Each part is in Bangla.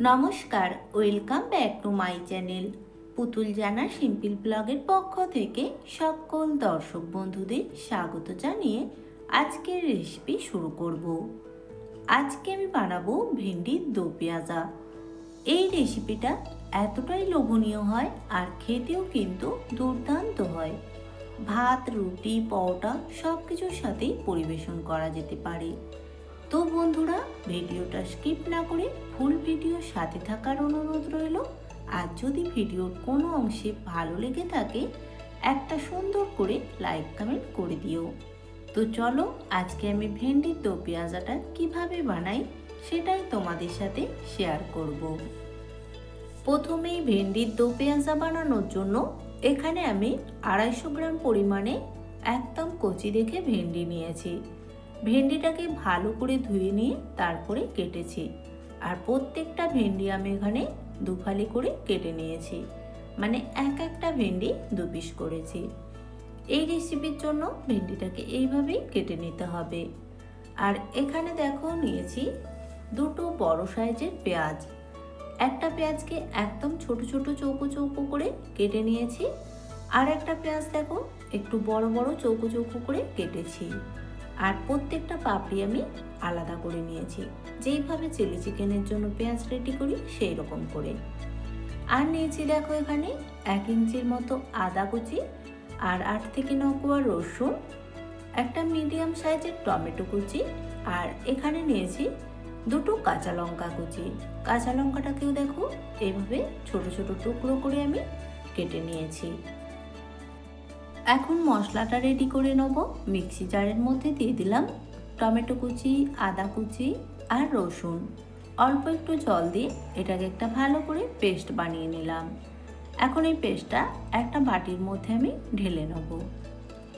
নমস্কার, welcome back to my channel. Putul Jana simple ব্লগের পক্ষ থেকে সকল দর্শক বন্ধুদের স্বাগত জানিয়ে আজকের রেসিপি শুরু করব। আজকে আমি বানাবো ভেন্ডির দো পেঁয়াজা। এই রেসিপিটা এতটাই লোভনীয় হয় আর খেতেও কিন্তু দুর্দান্ত হয়। ভাত, রুটি, পরোটা সব কিছুর সাথেই পরিবেশন করা যেতে পারে। তো বন্ধুরা, ভিডিওটা স্কিপ না করে ফুল ভিডিও সাথে থাকার অনুরোধ রইল। আর যদি ভিডিওর কোনো অংশে ভালো লেগে থাকে, একটা সুন্দর করে লাইক কমেন্ট করে দিও। তো চলো, আজকে আমি ভেন্ডির দো পেঁয়াজাটা কীভাবে বানাই, সেটাই তোমাদের সাথে শেয়ার করব। প্রথমেই ভেন্ডির দো পেঁয়াজা বানানোর জন্য এখানে আমি আড়াইশো গ্রাম পরিমাণে একদম কচি রেখে ভেন্ডি নিয়েছি। ভেন্ডিটাকে ভালো করে ধুয়ে নিয়ে তারপরে কেটেছি। আর প্রত্যেকটা ভেন্ডি আমি এখানে দুফালি করে কেটে নিয়েছি। মানে এক একটা ভেন্ডি দু পিস করেছি। এই রেসিপির জন্য ভেন্ডিটাকে এইভাবেই কেটে নিতে হবে। আর এখানে দেখো নিয়েছি দুটো বড় সাইজের পেঁয়াজ। একটা পেঁয়াজকে একদম ছোট ছোট চৌকো চৌকো করে কেটে নিয়েছি। আর একটা পেঁয়াজ দেখো একটু বড় বড় চৌকো চৌকো করে কেটেছি। আর প্রত্যেকটা পাপড়ি আমি আলাদা করে নিয়েছি। যেইভাবে চিলি চিকেনের জন্য পেঁয়াজ রেডি করি সেই রকম করে। আর নিয়েছি দেখো এখানে এক ইঞ্চির মতো আদা কুচি আর আট থেকে ন কোয়া রসুন, একটা মিডিয়াম সাইজের টমেটো কুচি আর এখানে নিয়েছি দুটো কাঁচা লঙ্কা কুচি। কাঁচা লঙ্কাটাকেও দেখো এইভাবে ছোট ছোট টুকরো করে আমি কেটে নিয়েছি। এখন মশলাটা রেডি করে নেব। মিক্সি জারের মধ্যে দিয়ে দিলাম টমেটো কুচি, আদা কুচি আর রসুন। অল্প একটু জল দিয়ে এটাকে একটা ভালো করে পেস্ট বানিয়ে নিলাম। এখন এই পেস্টটা একটা বাটির মধ্যে আমি ঢেলে নেব।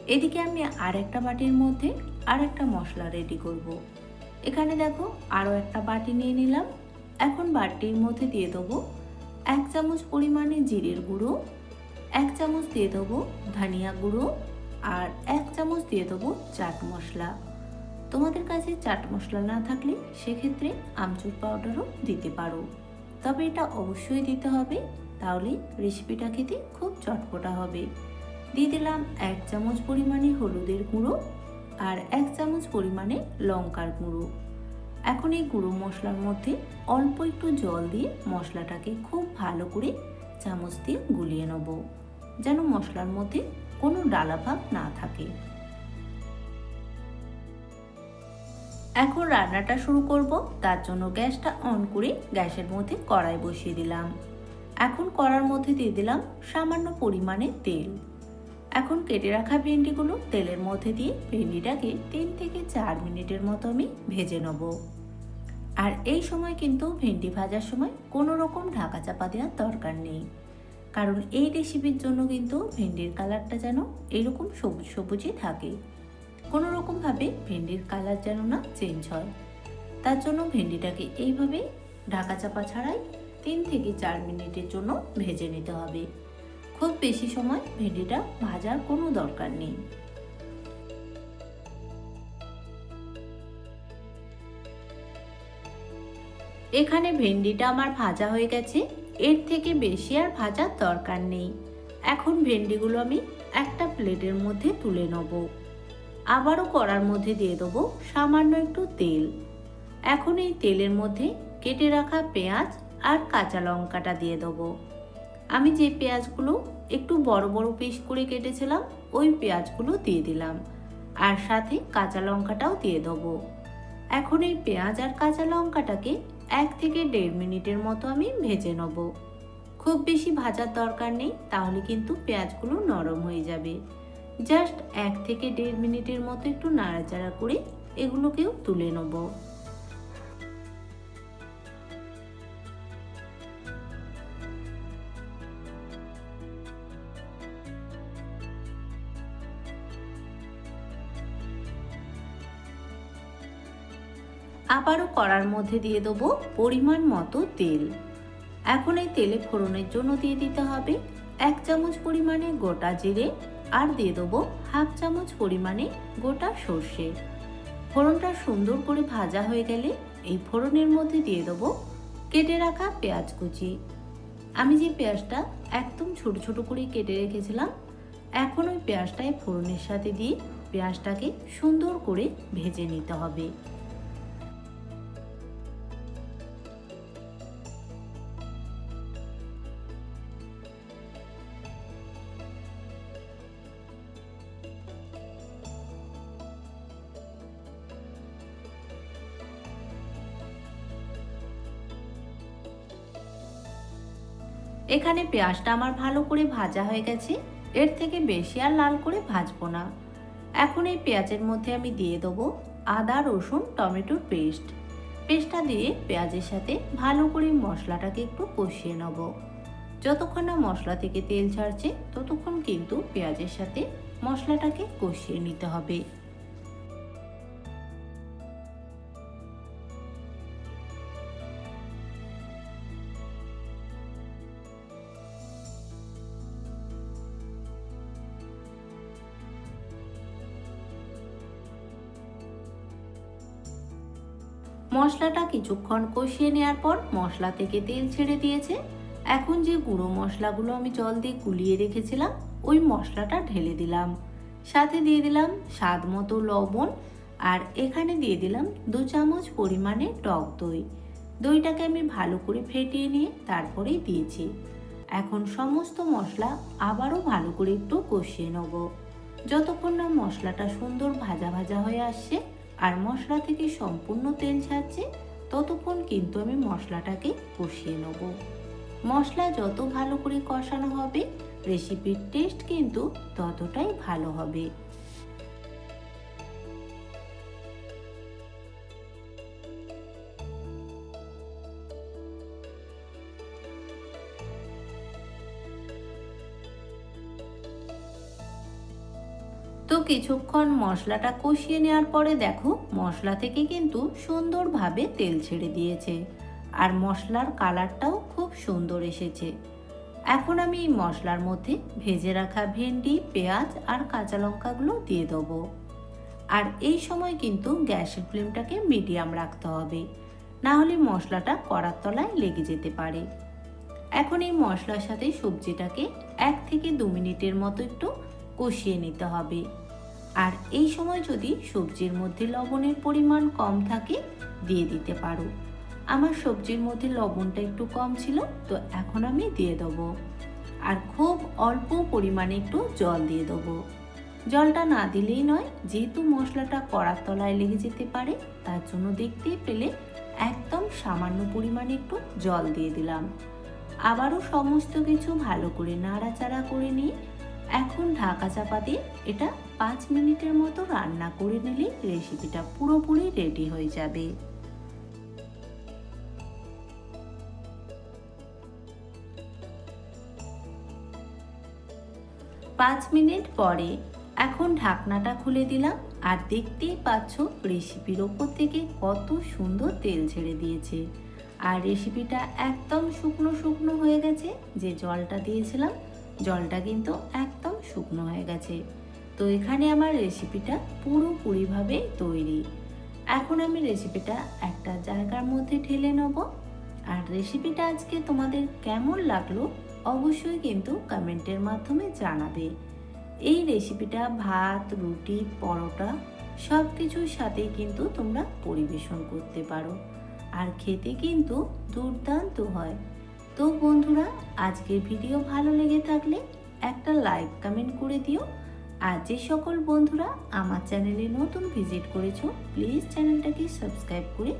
এদিকে আমি আর একটা বাটির মধ্যে আর একটা মশলা রেডি করব। এখানে দেখো আরও একটা বাটি নিয়ে নিলাম। এখন বাটির মধ্যে দিয়ে দেবো এক চামচ পরিমাণে জিরের গুঁড়ো এক চামচ দিয়ে দেবো ধনিয়া গুঁড়ো আর এক চামচ দিয়ে দেবো চাট মশলা। তোমাদের কাছে চাট মশলা না থাকলে সেক্ষেত্রে আমচুর পাউডারও দিতে পারো। তবে এটা অবশ্যই দিতে হবে, তাহলে রেসিপিটা খেতে খুব চটপটা হবে। দিয়ে দিলাম এক চামচ পরিমাণে হলুদের গুঁড়ো আর এক চামচ পরিমাণে লঙ্কার গুঁড়ো। এখন এই গুঁড়ো মশলার মধ্যে অল্প একটু জল দিয়ে মশলাটাকে খুব ভালো করে চামচ দিয়ে গুলিয়ে নেব, যেন মশলার মধ্যে কোনো ডালা ভাব না থাকে। এখন রান্নাটা শুরু করব, তার জন্য গ্যাসটা অন করে গ্যাসের মধ্যে কড়াই বসিয়ে দিলাম। এখন কড়ার মধ্যে দিয়ে দিলাম সামান্য পরিমাণে তেল। এখন কেটে রাখা ভেন্ডিগুলো তেলের মধ্যে দিয়ে ভেন্ডিটাকে তিন থেকে চার মিনিটের মতো আমি ভেজে নেব। আর এই সময় কিন্তু ভেন্ডি ভাজার সময় কোনো রকম ঢাকা চাপা দেওয়ার দরকার নেই। কারণ এই রেসিপির জন্য কিন্তু ভেন্ডির কালারটা যেন এরকম সবুজ সবুজই থাকে। কোনো রকমভাবে ভেন্ডির কালার যেন না চেঞ্জ হয়। তার জন্য ভেন্ডিটাকে এইভাবে ঢাকা চাপা ছাড়াই তিন থেকে চার মিনিটের জন্য ভেজে নিতে হবে। খুব বেশি সময় ভেন্ডিটা ভাজার কোনো দরকার নেই। এখানে ভেন্ডিটা আমার ভাজা হয়ে গেছে। এর থেকে বেশি আর ভাজার দরকার নেই। এখন ভেন্ডিগুলো আমি একটা প্লেটের মধ্যে তুলে নেব। আবারও কড়ার মধ্যে দিয়ে দেবো সামান্য একটু তেল। এখন এই তেলের মধ্যে কেটে রাখা পেঁয়াজ আর কাঁচা লঙ্কাটা দিয়ে দেবো। আমি যে পেঁয়াজগুলো একটু বড় বড় পিস করে কেটেছিলাম, ওই পেঁয়াজগুলো দিয়ে দিলাম। আর সাথে কাঁচা লঙ্কাটাও দিয়ে দেবো। এখন এই পেঁয়াজ আর কাঁচা লঙ্কাটাকে এক থেকে দেড় মিনিটের মতো আমি ভেজে নেব। খুব বেশি ভাজার দরকার নেই, তাহলে কিন্তু পেঁয়াজগুলো নরম হয়ে যাবে। জাস্ট এক থেকে দেড় মিনিটের মতো একটু নাড়াচাড়া করে এগুলোকেও তুলে নেব। আবারও কড়ার মধ্যে দিয়ে দেবো পরিমাণ মতো তেল। এখন এই তেলে ফোড়নের জন্য দিয়ে দিতে হবে এক চামচ পরিমাণে গোটা জিরে আর দিয়ে দেবো হাফ চামচ পরিমাণে গোটা সর্ষে। ফোড়নটা সুন্দর করে ভাজা হয়ে গেলে এই ফোড়নের মধ্যে দিয়ে দেবো কেটে রাখা পেঁয়াজ কুচি। আমি যে পেঁয়াজটা একদম ছোট ছোট করে কেটে রেখেছিলাম, এখন ওই পেঁয়াজটাই ফোড়নের সাথে দিয়ে পেঁয়াজটাকে সুন্দর করে ভেজে নিতে হবে। এখানে পেঁয়াজটা আমার ভালো করে ভাজা হয়ে গেছে। এর থেকে বেশি আর লাল করে ভাজবো না। এখন এই পেঁয়াজের মধ্যে আমি দিয়ে দেবো আদা, রসুন টমেটোর পেস্ট। পেস্টটা দিয়ে পেঁয়াজের সাথে ভালো করে মশলাটাকে একটু কষিয়ে নেব। যতক্ষণ না মশলা থেকে তেল ছাড়ছে ততক্ষণ কিন্তু পেঁয়াজের সাথে মশলাটাকে কষিয়ে নিতে হবে। মশলাটা কিছুক্ষণ কষিয়ে নেওয়ার পর মশলা থেকে তেল ছেড়ে দিয়েছে। এখন যে গুঁড়ো মশলাগুলো আমি জল দিয়ে গুলিয়ে রেখেছিলাম, ওই মশলাটা ঢেলে দিলাম। সাথে দিয়ে দিলাম স্বাদ মতো লবণ আর এখানে দিয়ে দিলাম দু চামচ পরিমাণে টক দই। দইটাকে আমি ভালো করে ফেটিয়ে নিয়ে তারপরেই দিয়েছি। এখন সমস্ত মশলা আবারও ভালো করে একটু কষিয়ে নেব। যতক্ষণ না মশলাটা সুন্দর ভাজা ভাজা হয়ে আসছে আর মশলা থেকে সম্পূর্ণ তেল ছাড়ছে, ততক্ষণ কিন্তু আমি মশলাটাকে কষিয়ে নেব। মশলা যত ভালো করে কষানো হবে রেসিপির টেস্ট কিন্তু ততটাই ভালো হবে। কিছুক্ষণ মশলাটা কষিয়ে নেওয়ার পরে দেখো, মশলা থেকে কিন্তু সুন্দরভাবে তেল ছেড়ে দিয়েছে। আর মশলার কালারটাও খুব সুন্দর এসেছে। এখন আমি এই মশলার মধ্যে ভেজে রাখা ভেন্ডি, পেঁয়াজ আর কাঁচা লঙ্কাগুলো দিয়ে দেবো। আর এই সময় কিন্তু গ্যাসের ফ্লেমটাকে মিডিয়াম রাখতে হবে। না হলে মশলাটা কড়ার তলায় লেগে যেতে পারে। এখন এই মশলার সাথে সবজিটাকে এক থেকে দু মিনিটের মতো একটু কষিয়ে নিতে হবে। আর এই সময় যদি সবজির মধ্যে লবণের পরিমাণ কম থাকে, দিয়ে দিতে পারো। আমার সবজির মধ্যে লবণটা একটু কম ছিল, তো এখন আমি দিয়ে দেবো। আর খুব অল্প পরিমাণে একটু জল দিয়ে দেবো। জলটা না দিলেই নয়, যেহেতু মশলাটা কড়ার তলায় লেগে যেতে পারে, তার জন্য দেখতেই পেলে একদম সামান্য পরিমাণে একটু জল দিয়ে দিলাম। আবারও সমস্ত কিছু ভালো করে নাড়াচাড়া করে নিয়ে, এখন ঢাকা চাপা দিয়ে এটা পাঁচ মিনিটের মতো রান্না করে নিলে রেসিপিটা পুরোপুরি রেডি হয়ে যাবে। পাঁচ মিনিট পরে এখন ঢাকনাটা খুলে দিলাম আর দেখতেই পাচ্ছ রেসিপির ওপর থেকে কত সুন্দর তেল ছেড়ে দিয়েছে। আর রেসিপিটা একদম শুকনো শুকনো হয়ে গেছে, যে জলটা দিয়েছিলাম, জলটা কিন্তু একদম শুকনো হয়ে গেছে। তো এখানে আমার রেসিপিটা পুরোপুরিভাবে তৈরি। এখন আমি রেসিপিটা একটা জায়গার মধ্যে ঢেলে নেব। আর রেসিপিটা আজকে তোমাদের কেমন লাগল অবশ্যই কিন্তু কমেন্টের মাধ্যমে জানাবে। এই রেসিপিটা ভাত, রুটি, পরোটা সব কিছুর সাথে কিন্তু তোমরা পরিবেশন করতে পারো। আর খেতে কিন্তু দুর্দান্ত হয়। তো বন্ধুরা, আজকের ভিডিও ভালো লেগে থাকলে একটা লাইক কমেন্ট করে দিও। আর যে সকল বন্ধুরা আমার চ্যানেলে নতুন ভিজিট করেছ প্লিজ চ্যানেলটাকে সাবস্ক্রাইব করে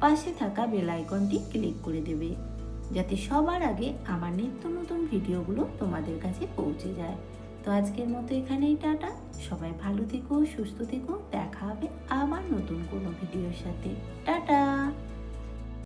পাশে থাকা বেল আইকনটি ক্লিক করে দেবে, যাতে সবার আগে আমার নিত্য নতুন ভিডিওগুলো তোমাদের কাছে পৌঁছে যায়। তো আজকের মতো এখানেই টাটা। সবাই ভালো থেকো, সুস্থ থেকো। দেখা হবে আবার নতুন কোনো ভিডিওর সাথে। টাটা!